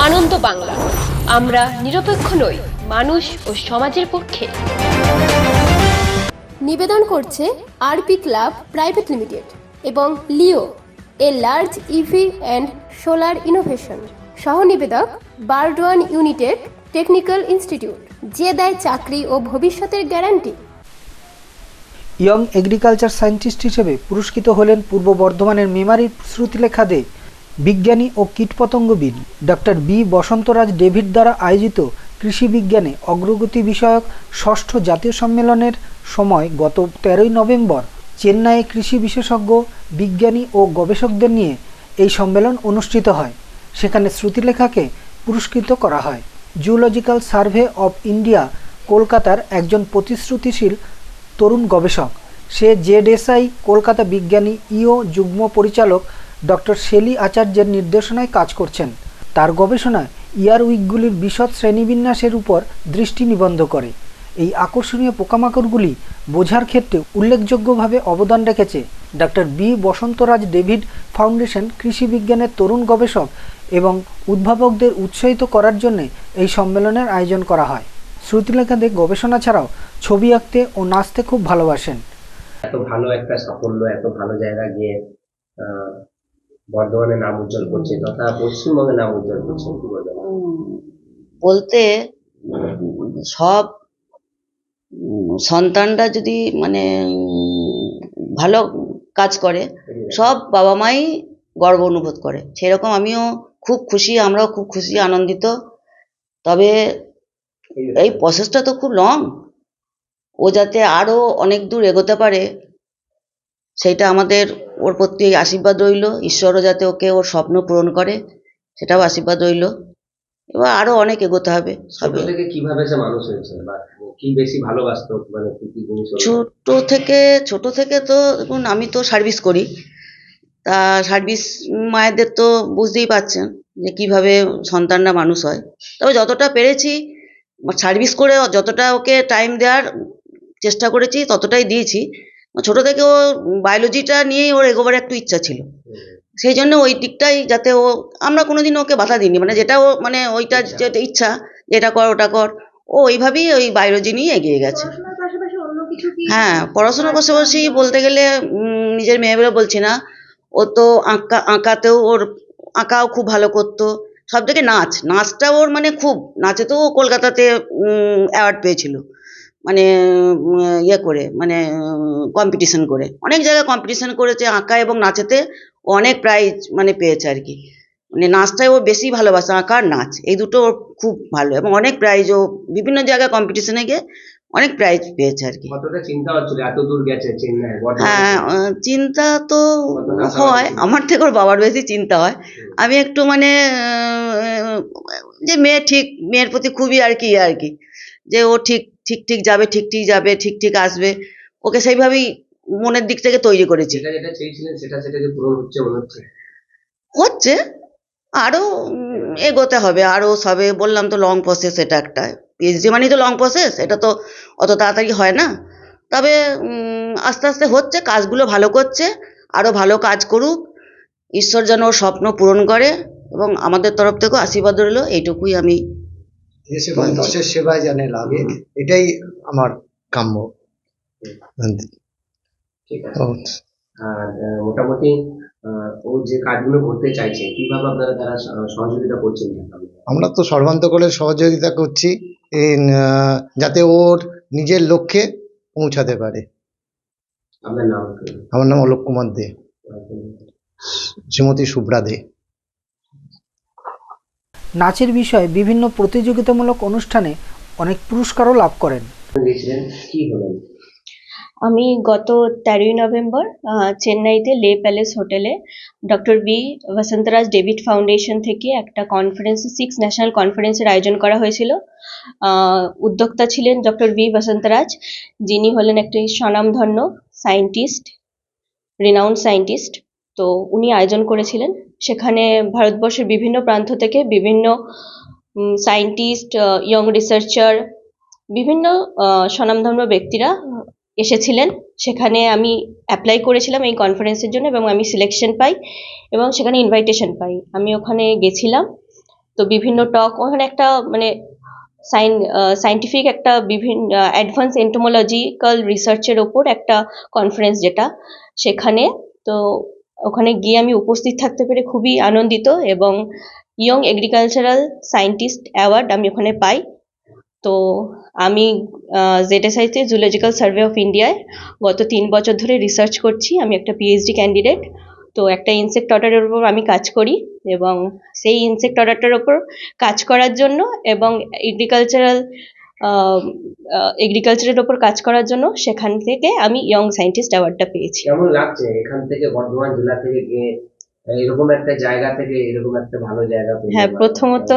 আনন্দ বাংলা। আমরা নিরপেক্ষ নই মানুষ ও সমাজের পক্ষে। নিবেদন করছে আরপি ক্লাব প্রাইভেট লিমিটেড এবং Leo a large EV and solar innovation. সহ নিবেদক বারডোয়ান ইউনিটেড টেকনিক্যাল ইনস্টিটিউট যে দেয় চাকরি ও ভবিষ্যতের গ্যারান্টি। ইয়ং এগ্রিকালচার সায়েন্টিস্ট হিসেবে পুরস্কৃত হলেন পূর্ব বর্ধমানের মেমারির শ্রুতিলেখা দে। বিজ্ঞানী ও কীটপতঙ্গবিদ ডক্টর বি. বসন্তরাজ ডেভিড দ্বারা আয়োজিত কৃষি বিজ্ঞানে অগ্রগতি বিষয়ক ষষ্ঠ জাতীয় সম্মেলনের সময় গত তেরোই নভেম্বর চেন্নাইয়ে কৃষি বিশেষজ্ঞ, বিজ্ঞানী ও গবেষকদের নিয়ে এই সম্মেলন অনুষ্ঠিত হয়। সেখানে শ্রুতিলেখাকে পুরস্কৃত করা হয়। জুলজিক্যাল সার্ভে অব ইন্ডিয়া, কলকাতার একজন প্রতিশ্রুতিশীল তরুণ গবেষক। সে জেডএসআই কলকাতা বিজ্ঞানী ইও যুগ্ম পরিচালক ডক্টর শেলি আচার্যের নির্দেশনায় কাজ করছেন। তার গবেষণা ইয়ার উইকগুলির বিশদ শ্রেণীবিন্যাসের উপর দৃষ্টি নিবন্ধ করে। এই আকর্ষণীয় পোকামাকড়গুলি বোঝার ক্ষেত্রে উল্লেখযোগ্যভাবে অবদান রেখেছে doctor B Vasantharaj David foundation কৃষি বিজ্ঞানের তরুণ গবেষক এবং উদ্ভাবকদের উৎসাহিত করার জন্য এই সম্মেলনের আয়োজন করা হয়। শ্রুতিলেখাতে গবেষণা ছাড়াও ছবি আঁকতে ও নাচতে খুব ভালোবাসেন। এত ভালো একটা সাফল্য, এত ভালো জায়গা গিয়ে বর্ধমানে নাম উজ্জ্বল করছে, তথা পশ্চিমবঙ্গে নাম উজ্জ্বল করছে। বলতে সব সন্তানরা যদি মানে ভালো কাজ করে, সব বাবা মাই গর্ব অনুভব করে। সেরকম আমিও খুব খুশি, আমরাও খুব খুশি, আনন্দিত। তবে এই প্রসেসটা তো খুব লং ও যাতে আরও অনেক দূর এগোতে পারে সেইটা আমাদের ওর প্রতি আশীর্বাদ রইল। ঈশ্বরও যাতে ওকে ওর স্বপ্ন পূরণ করে সেটাও আশীর্বাদ রইল। এবার আরও অনেক এগোতে হবে ছোট সবে থেকে কীভাবে সে মানুষ হয়েছে? বা কি বেশি ভালোবাসতো? মানে কি কি জিনিস ছোট থেকে ছোট থেকে তো দেখুন আমি তো সার্ভিস করি। তা সার্ভিস মায়েদের তো বুঝতেই পারছেন যে কীভাবে সন্তানরা মানুষ হয়। তবে যতটা পেরেছি সার্ভিস করে যতটা ওকে টাইম দেওয়ার চেষ্টা করেছি ততটাই দিয়েছি। ছোট থেকে ও বায়োলজিটা নিয়েই ওর এগোবার একটু ইচ্ছা ছিল। সেই জন্য ওই দিকটাই যাতে ও আমরা কোনোদিন ওকে বাধা দিইনি। মানে যেটা ও মানে ওইটা যেটা ইচ্ছা এটা কর ওটা কর ও ওইভাবেই ওই বায়োলজি নিয়ে এগিয়ে গেছে। হ্যাঁ পড়াশোনার পাশাপাশি বলতে গেলে নিজের মেয়ে বলে বলছি না ও তো আঁকা আঁকাতেও ওর আঁকাও খুব ভালো করতো। সব থেকে নাচ নাচটা ওর মানে খুব নাচে তো ও কলকাতাতে অ্যাওয়ার্ড পেয়েছিল। মানে ইয়ে করে মানে কম্পিটিশন করে। অনেক জায়গায় কম্পিটিশন করেছে আঁকা এবং নাচেতে অনেক প্রাইজ মানে পেয়েছে আর কি। মানে নাচটাই ও বেশি ভালোবাসে আঁকা আর নাচ। এই দুটো ওর খুব ভালো। এবং অনেক প্রাইজ ও বিভিন্ন জায়গায় কম্পিটিশনে গিয়ে অনেক প্রাইজ পেয়েছে আর কি। হ্যাঁ চিন্তা তো হয় আমার থেকে ওর বাবার বেশি চিন্তা হয়। আমি একটু মানে যে মেয়ে ঠিক মেয়ের প্রতি খুবই আর কি ইয়ে আর কি। যে ও ঠিক ঠিক ঠিক যাবে ঠিক ঠিক যাবে ঠিক ঠিক আসবে। ওকে সেইভাবেই মনের দিক থেকে তৈরি করেছি। হচ্ছে মনে আরও এগোতে হবে আরও সবে বললাম তো লং প্রসেস এটা একটা। পিএইচডি মানেই তো লং প্রসেস এটা তো অত তাড়াতাড়ি হয় না। তবে আস্তে আস্তে হচ্ছে কাজগুলো ভালো করছে আরও ভালো কাজ করুক। ঈশ্বর যেন স্বপ্ন পূরণ করে এবং আমাদের তরফ থেকেও আশীর্বাদ রইল এইটুকুই আমি দেশ দশের সেবায় জানে লাগে। এটাই আমার কাম্য। ঠিক আছে। আর মোটামুটি ও যে কাজগুলো করতে চাইছে কীভাবে আপনারা তারা সহযোগিতা করছেন? আমরা তো সর্বান্তকরে সহযোগিতা করছি যাতে ওর নিজের লক্ষ্যে পৌঁছাতে পারে। আপনার নাম আমার নাম অলোক কুমার দে। শ্রীমতী শুভ্রা দে। নাচের বিষয়ে বিভিন্ন প্রতিযোগিতামূলক অনুষ্ঠানে অনেক পুরস্কারও লাভ করেন। আমি গত তেরোই নভেম্বর চেন্নাইতে লে প্যালেস হোটেলে doctor B Vasantharaj David foundation থেকে একটা কনফারেন্স সিক্স ন্যাশনাল কনফারেন্সের আয়োজন করা হয়েছিল। উদ্যোক্তা ছিলেন ডক্টর বি বসন্তরাজ যিনি হলেন একটি স্বনামধন্য সায়েন্টিস্ট রিনাউন্ড সায়েন্টিস্ট তো উনি আয়োজন করেছিলেন। সেখানে ভারতবর্ষের বিভিন্ন প্রান্ত থেকে বিভিন্ন সায়েন্টিস্ট ইয়ং রিসার্চার বিভিন্ন স্বনামধন্য ব্যক্তিরা এসেছিলেন। সেখানে আমি অ্যাপ্লাই করেছিলাম এই কনফারেন্সের জন্য এবং আমি সিলেকশন পাই এবং সেখানে ইনভাইটেশন পাই। আমি ওখানে গেছিলাম। তো বিভিন্ন টক ওখানে একটা মানে সাইন সাইন্টিফিক একটা বিভিন্ন অ্যাডভান্স এন্টোমোলজিক্যাল রিসার্চের ওপর একটা কনফারেন্স যেটা সেখানে। তো ওখানে গিয়ে আমি উপস্থিত থাকতে পেরে খুবই আনন্দিত এবং ইয়ং এগ্রিকালচারাল সায়েন্টিস্ট অ্যাওয়ার্ড আমি ওখানে পাই। তো আমি জেডএসআইতে জুলজিক্যাল সার্ভে অফ ইন্ডিয়ায় গত তিন বছর ধরে রিসার্চ করছি। আমি একটা পিএইচডি ক্যান্ডিডেট তো একটা ইনসেক্ট অর্ডারের উপর আমি কাজ করি এবং সেই ইনসেক্ট অর্ডারটার ওপর কাজ করার জন্য এবং এগ্রিকালচারাল এগ্রিকালচারের ওপর কাজ করার জন্য সেখান থেকে আমি ইয়ং সায়েন্টিস্ট অ্যাওয়ার্ডটা পেয়েছি। কেমন লাগছে এখান থেকে বর্ধমান জেলা থেকে গিয়ে এরকম একটা জায়গা থেকে এরকম একটা ভালো জায়গা পেয়ে হ্যাঁ, প্রথমত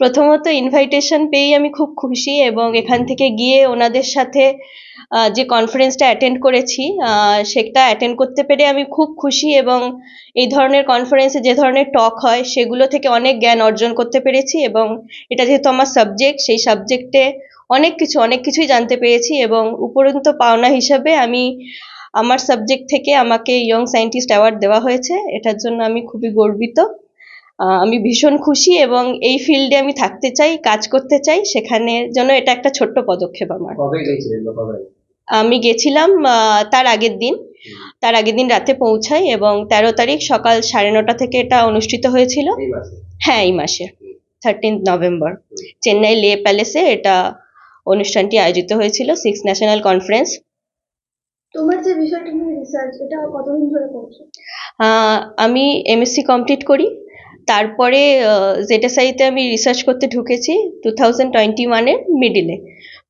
প্রথমত ইনভাইটেশন পেয়েই আমি খুব খুশি এবং এখান থেকে গিয়ে ওনাদের সাথে যে কনফারেন্সটা অ্যাটেন্ড করেছি সেটা অ্যাটেন্ড করতে পেরে আমি খুব খুশি এবং এই ধরনের কনফারেন্সে যে ধরনের টক হয় সেগুলো থেকে অনেক জ্ঞান অর্জন করতে পেরেছি এবং এটা যেহেতু আমার সাবজেক্ট সেই সাবজেক্টে অনেক কিছু অনেক কিছুই জানতে পেরেছি এবং উপরন্ত পাওনা হিসাবে আমি আমার সাবজেক্ট থেকে আমাকে ইয়ং সায়েন্টিস্ট অ্যাওয়ার্ড দেওয়া হয়েছে এটার জন্য আমি খুবই গর্বিত। আমি ভীষণ খুশি এবং এই ফিল্ডে আমি থাকতে চাই কাজ করতে চাই সেখানে জন্য এটা একটা ছোট্ট পদক্ষেপ আমার। আমি গেছিলাম তার আগের দিন। তার আগের দিন রাতে পৌঁছাই এবং তেরো তারিখ সকাল সাড়ে নটা থেকে এটা অনুষ্ঠিত হয়েছিল। হ্যাঁ এই মাসে। থার্টিন নভেম্বর চেন্নাই লে প্যালেসে এটা অনুষ্ঠানটি আয়োজিত হয়েছিল সিক্স ন্যাশনাল কনফারেন্স তোমার যে বিষয়টা নিয়ে রিসার্চ এটা কতদিন ধরে করছ? আমি এমএসসি কমপ্লিট করি। তারপরে জেটেসাইতে আমি রিসার্চ করতে ঢুকেছি টু থাউজেন্ড টোয়েন্টি ওয়ানের মিডিলে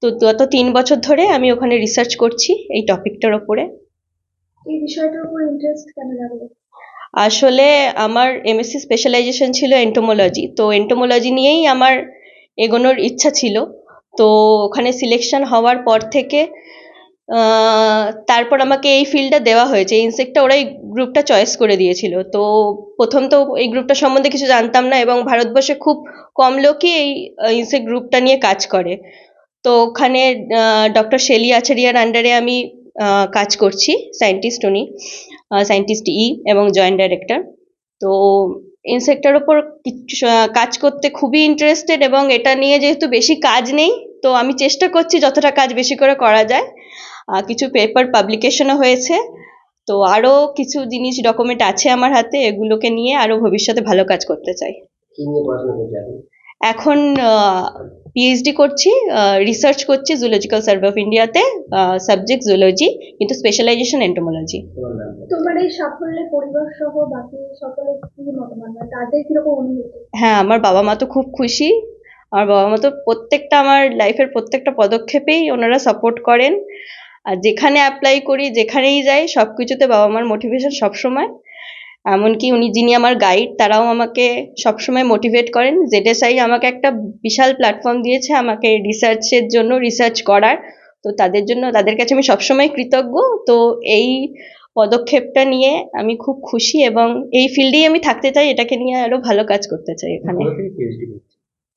তো গত তিন বছর ধরে আমি ওখানে রিসার্চ করছি এই টপিকটার ওপরে। এই বিষয়টার উপর ইন্টারেস্ট কেন লাগল? আসলে আমার এমএসসি স্পেশালাইজেশন ছিল এন্টোমোলজি তো এন্টোমোলজি নিয়েই আমার এগোনোর ইচ্ছা ছিল। তো ওখানে সিলেকশন হওয়ার পর থেকে তারপর আমাকে এই ফিল্ডটা দেওয়া হয়েছে। ইনসেক্টটা ওরাই গ্রুপটা চয়েস করে দিয়েছিল। তো প্রথম তো এই গ্রুপটা সম্বন্ধে কিছু জানতাম না এবং ভারতবর্ষে খুব কম লোকই এই ইনসেক্ট গ্রুপটা নিয়ে কাজ করে। তো ওখানে ডক্টর শেলি আচারিয়ার আন্ডারে আমি কাজ করছি সায়েন্টিস্ট উনি সায়েন্টিস্ট ই এবং জয়েন্ট ডাইরেক্টর তো ইনসেক্টের ওপর কাজ করতে খুবই ইন্টারেস্টেড এবং এটা নিয়ে যেহেতু বেশি কাজ নেই তো আমি চেষ্টা করছি যতটা কাজ বেশি করে করা যায়। কিছু পেপার পাবলিকেশনও হয়েছে। তো আরও কিছু জিনিস ডকুমেন্ট আছে আমার হাতে এগুলোকে নিয়ে আরও ভবিষ্যতে ভালো কাজ করতে চাই। এখন পিএইচডি করছি রিসার্চ করছি জুলজিক্যাল সার্ভে অফ ইন্ডিয়াতে সাবজেক্ট জুলজি কিন্তু স্পেশালাইজেশন এন্টোমোলজি তোমার এই সাফল্যে পরিবার সহ বাকি সকলের কি মতামত? মানে তাদের কীরকম অনুভূতি? হ্যাঁ আমার বাবা মা তো খুব খুশি। আমার বাবা মা তো প্রত্যেকটা আমার লাইফের প্রত্যেকটা পদক্ষেপেই ওনারা সাপোর্ট করেন। আর যেখানে অ্যাপ্লাই করি, যেখানেই যাই সব কিছুতে বাবা মার মোটিভেশন সবসময়। এমনকি উনি যিনি আমার গাইড তারাও আমাকে সবসময় মোটিভেট করেন। জেডএসআই আমাকে একটা বিশাল প্ল্যাটফর্ম দিয়েছে আমাকে রিসার্চের জন্য রিসার্চ করার। তো তাদের জন্য, তাদের কাছে আমি সবসময় কৃতজ্ঞ। তো এই পদক্ষেপটা নিয়ে আমি খুব খুশি এবং এই ফিল্ডেই আমি থাকতে চাই, এটাকে নিয়ে আরও ভালো কাজ করতে চাই এখানে।